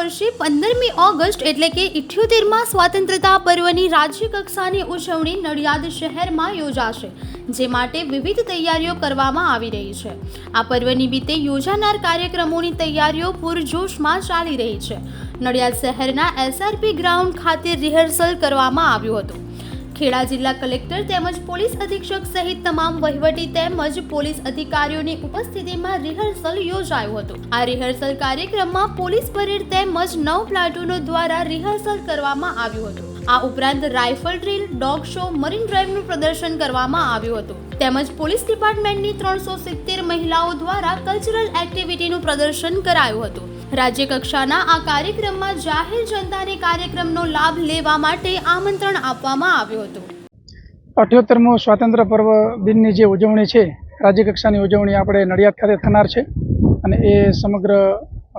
વર્ષે પંદરમી ઓગસ્ટ એટલે કે ઇઠ્યોતેરમાં સ્વાતંત્રતા પર્વની રાજ્ય કક્ષાની ઉજવણી નડિયાદ શહેરમાં યોજાશે, જે માટે વિવિધ તૈયારીઓ કરવામાં આવી રહી છે. આ પર્વ નિમિત્તે યોજાનાર કાર્યક્રમોની તૈયારીઓ પૂરજોશમાં ચાલી રહી છે. નડિયાદ શહેરના એસઆરપી ગ્રાઉન્ડ ખાતે રિહર્સલ કરવામાં આવ્યું હતું. ખેડા જિલ્લા કલેક્ટર તેમજ પોલીસ અધિક્ષક સહિત તમામ વહીવટી તેમજ પોલીસ અધિકારીઓની ઉપસ્થિતિમાં રિહર્સલ યોજાયું હતું. આ રિહર્સલ કાર્યક્રમમાં પોલીસ પરેડ તેમજ નવ પ્લાટુનો દ્વારા રિહર્સલ કરવામાં આવ્યું હતું. આ ઉપરાંત rifle drill, dog show, marine ડ્રાઈવનું પ્રદર્શન કરવામાં આવ્યું હતું. તેમજ પોલીસ ડિપાર્ટમેન્ટની ત્રણસો સિત્તેર મહિલાઓ દ્વારા કલ્ચરલ એક્ટિવિટીનું પ્રદર્શન કરાયું હતું. રાજ્ય કક્ષાના આ કાર્યક્રમમાં જાહેર જનતાને કાર્યક્રમનો લાભ લેવા માટે આમંત્રણ આપવામાં આવ્યું હતું. અઠ્યોતેરમો સ્વાતંત્ર્ય પર્વ દિનની જે ઉજવણી છે રાજ્યકક્ષાની ઉજવણી આપણે નડિયાદ ખાતે થનાર છે અને એ સમગ્ર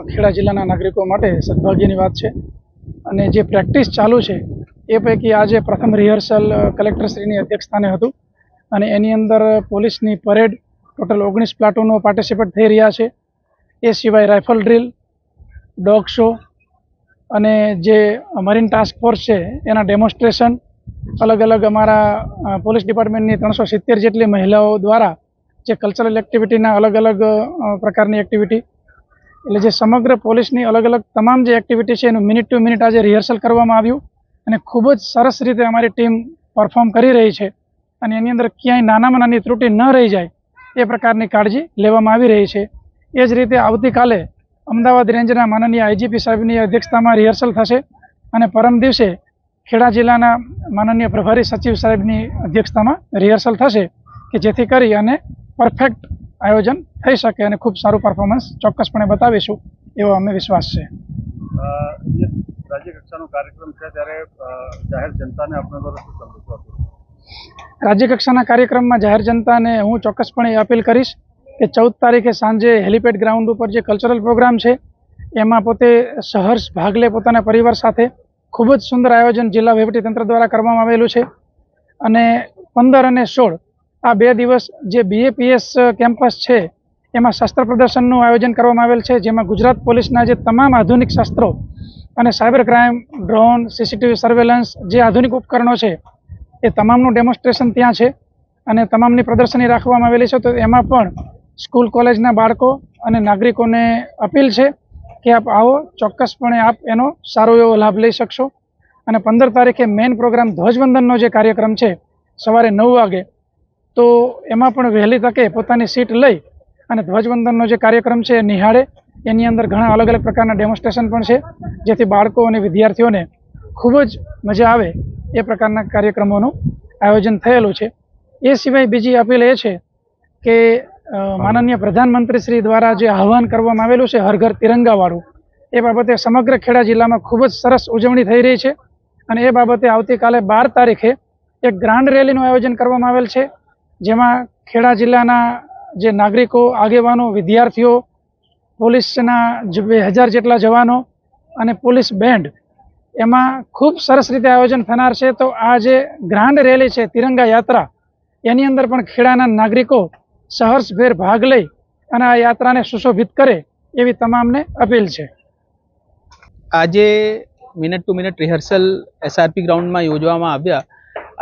ખેડા જિલ્લાના નાગરિકો માટે સદભાગ્યની વાત છે. અને જે પ્રેક્ટિસ ચાલુ છે એ પૈકી આજે પ્રથમ રિહર્સલ કલેક્ટરશ્રીની અધ્યક્ષસ્થાને હતું. અને એની અંદર પોલીસની પરેડ ટોટલ ઓગણીસ પ્લાટોનો પાર્ટિસિપેટ થઈ રહ્યા છે. એ સિવાય રાઇફલ ડ્રીલ ડોગ શો અને જે મરીન ટાસ્ક ફોર્સ છે, એના ડેમોન્સ્ટ્રેશન અલગ અલગ અમારા પોલીસ ડિપાર્ટમેન્ટની ત્રણસો સિત્તેર જેટલી મહિલાઓ દ્વારા જે કલ્ચરલ એક્ટિવિટીના અલગ અલગ પ્રકારની એક્ટિવિટી એટલે જે સમગ્ર પોલીસની અલગ અલગ તમામ જે એક્ટિવિટી છે, એનું મિનિટ ટુ મિનિટ આજે રિહર્સલ કરવામાં આવ્યું. અને ખૂબ જ સરસ રીતે અમારી ટીમ પરફોર્મ કરી રહી છે અને એની અંદર ક્યાંય નાનામાં નાની ત્રુટિ ન રહી જાય, એ પ્રકારની કાળજી લેવામાં આવી રહી છે. એ જ રીતે આવતીકાલે અમદાવાદ રેન્જના માનનીય આઈજીપી સાહેબની અધ્યક્ષતામાં રિહર્સલ થશે અને પરમ દિવસે ખેડા જિલ્લાના માનનીય પ્રભારી સચિવ સાહેબની અધ્યક્ષતામાં રિહર્સલ થશે, કે જેથી કરી અને પરફેક્ટ આયોજન થઈ શકે અને ખૂબ સારું પરફોર્મન્સ ચોક્કસપણે બતાવીશું, એવો અમે વિશ્વાસ છે. રાજ્ય કક્ષાનો કાર્યક્રમમાં જાહેર જનતાને હું ચોક્કસપણે અપીલ કરીશ કે ચૌદ તારીખે સાંજે હેલિપેડ ગ્રાઉન્ડ ઉપર જે કલ્ચરલ પ્રોગ્રામ છે, એમાં પોતે સહર્ષ ભાગ લે પોતાના પરિવાર સાથે. ખૂબ જ સુંદર આયોજન જિલ્લા વહીવટીતંત્ર દ્વારા કરવામાં આવેલું છે. અને પંદર અને સોળ, આ બે દિવસ જે બીએપીએસ કેમ્પસ છે, એમાં શસ્ત્ર પ્રદર્શનનું આયોજન કરવામાં આવેલ છે, જેમાં ગુજરાત પોલીસના જે તમામ આધુનિક શસ્ત્રો અને cyber crime, drone, CCTV surveillance જે આધુનિક ઉપકરણો છે, એ તમામનું ડેમોન્સ્ટ્રેશન ત્યાં છે. અને તમામની પ્રદર્શની રાખવામાં આવેલી છે. તો એમાં પણ સ્કૂલ, કોલેજના બાળકો અને નાગરિકોને અપીલ છે કે આપ આવો, ચોક્કસપણે આપ એનો સારો એવો લાભ લઈ શકશો. અને પંદર તારીખે મેઇન પ્રોગ્રામ ધ્વજવંદનનો જે કાર્યક્રમ છે, સવારે નવ વાગે, તો એમાં પણ વહેલી તકે પોતાની સીટ લઈ અને ધ્વજવંદનનો જે કાર્યક્રમ છે એ નિહાળે, એની અંદર ઘણા અલગ અલગ પ્રકારના ડેમોન્સ્ટ્રેશન પણ છે, જેથી બાળકો અને વિદ્યાર્થીઓને ખૂબ જ મજા આવે એ પ્રકારના કાર્યક્રમોનું આયોજન થયેલું છે. એ સિવાય બીજી અપીલ એ છે કે માનનીય પ્રધાનમંત્રી શ્રી દ્વારા જે આહવાન કરવામાં આવેલું છે હર ઘર તિરંગાવાળું, એ બાબતે સમગ્ર ખેડા જિલ્લામાં ખૂબ જ સરસ ઉજવણી થઈ રહી છે અને એ બાબતે આવતીકાલે બાર તારીખે એક ગ્રાન્ડ રેલીનું આયોજન કરવામાં આવેલ છે, જેમાં ખેડા જિલ્લાના જે નાગરિકો, આગેવાનો, વિદ્યાર્થીઓ પોલીસના બે હજાર જેટલા જવાનો અને પોલીસ બેન્ડ, એમાં ખૂબ સરસ રીતે આયોજન થનાર છે. તો આ જે ગ્રાન્ડ રેલી છે, તિરંગા યાત્રા, એની અંદર પણ ખેડાના નાગરિકો સહર્ષભેર ભાગ લઈ અને આ યાત્રાને સુશોભિત કરે એવી તમામને અપીલ છે. આજે minute to minute rehearsal SRP ગ્રાઉન્ડમાં યોજવામાં આવ્યા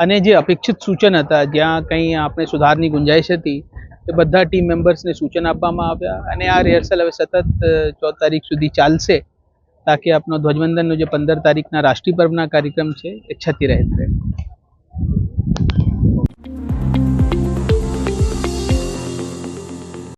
અને જે અપેક્ષિત સૂચન હતા, જ્યાં કંઈ આપણે સુધારની ગુંજાઈશ હતી એ બધા ટીમ મેમ્બર્સને સૂચન આપવામાં આવ્યા અને આ રિહર્સલ હવે સતત ચૌદ તારીખ સુધી ચાલશે તાકી આપનો ધ્વજવંદનનો જે પંદર તારીખના રાષ્ટ્રીય પર્વના કાર્યક્રમ છે એ છતી રહે